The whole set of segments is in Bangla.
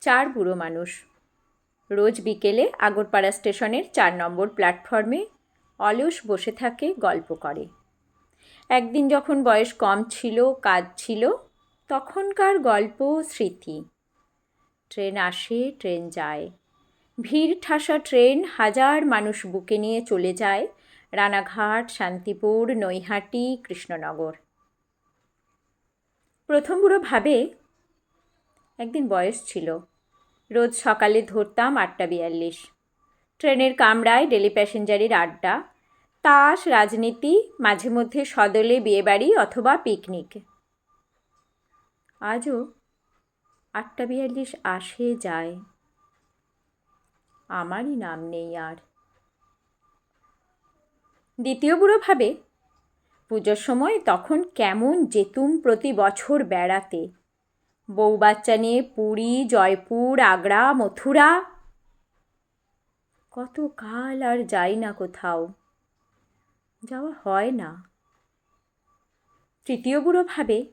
চার বুড়ো মানুষ। রোজ বিকেলে আগরপাড়া স্টেশনের চার নম্বর প্ল্যাটফর্মে অলস বসে থাকে, গল্প করে। একদিন যখন বয়স কম ছিল, কাজ ছিল, তখনকার গল্প স্মৃতি। ট্রেন আসে, ট্রেন যায়। ভিড় ঠাসা ট্রেন হাজার মানুষ বুকে নিয়ে চলে যায়, রানাঘাট, শান্তিপুর, নৈহাটি, কৃষ্ণনগর। প্রথম বুড়ো ভাবে একদিন বয়স ছিল। রোজ সকালে ধরতাম আটটা বিয়াল্লিশ। ট্রেনের কামরায় ডেলি প্যাসেঞ্জারের আড্ডা, তাস, রাজনীতি, মাঝে মধ্যে সদলে বিয়েবাড়ি অথবা পিকনিক। আজও আটটা বিয়াল্লিশ আসে যায়। আমারই নাম নেই আর। দ্বিতীয় বুড়ো ভাবে, পুজোর সময় তখন কেমন যেতুম প্রতি বছর বেড়াতে। বউ বাচ্চা নিয়ে পুরী, জয়পুর, আগ্রা, মথুরা। কত কাল আর যাই না কোথাও। যাওয়া হয় না। তৃতীয় বুড়ো ভাবে,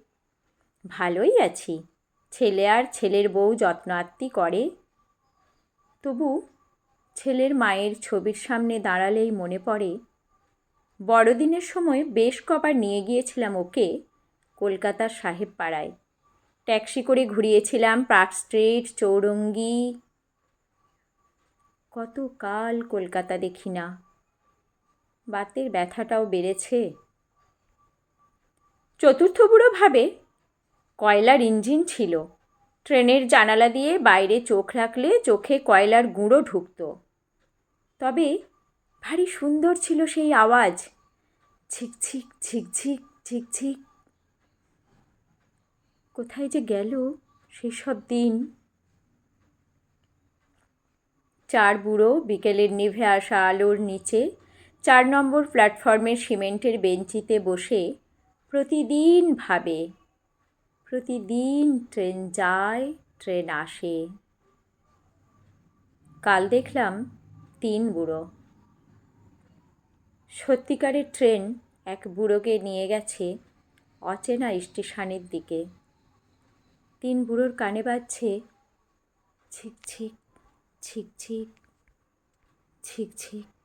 ভালোই আছি। ছেলে আর ছেলের বউ যত্ন আত্মি করে। তবু ছেলের মায়ের ছবির সামনে দাঁড়ালেই মনে পড়ে, বড়দিনের সময় বেশ কবার নিয়ে গিয়েছিলাম ওকে কলকাতার সাহেব পাড়ায় ট্যাক্সি করে ঘুরিয়েছিলাম, পার্ক স্ট্রিট, চৌরঙ্গি। কত কাল কলকাতা দেখি না। বাতের ব্যথাটাও বেড়েছে। চতুর্থ বুড়ো ভাবে কয়লার ইঞ্জিন ছিল। ট্রেনের জানালা দিয়ে বাইরে চোখ রাখলে চোখে কয়লার গুঁড়ো ঢুকত। তবে ভারী সুন্দর ছিল সেই আওয়াজ। ঝিকঝিক ঝিকঝিক ঝিকঝিক কোথায় যে গেল সেসব দিন। চার বুড়ো বিকেলের নিভে আসা আলোর নিচে চার নম্বর প্ল্যাটফর্মের সিমেন্টের বেঞ্চিতে বসে প্রতিদিন ভাবে, প্রতিদিন ট্রেন যায়, ট্রেন আসে। কাল দেখলাম তিন বুড়ো। সত্যিকারের ট্রেন এক বুড়োকে নিয়ে গেছে অচেনা স্টেশনের দিকে। তিন বুড়োর কানে বাজছে ছিক ছিক ছিক ছিক ছিক ছিক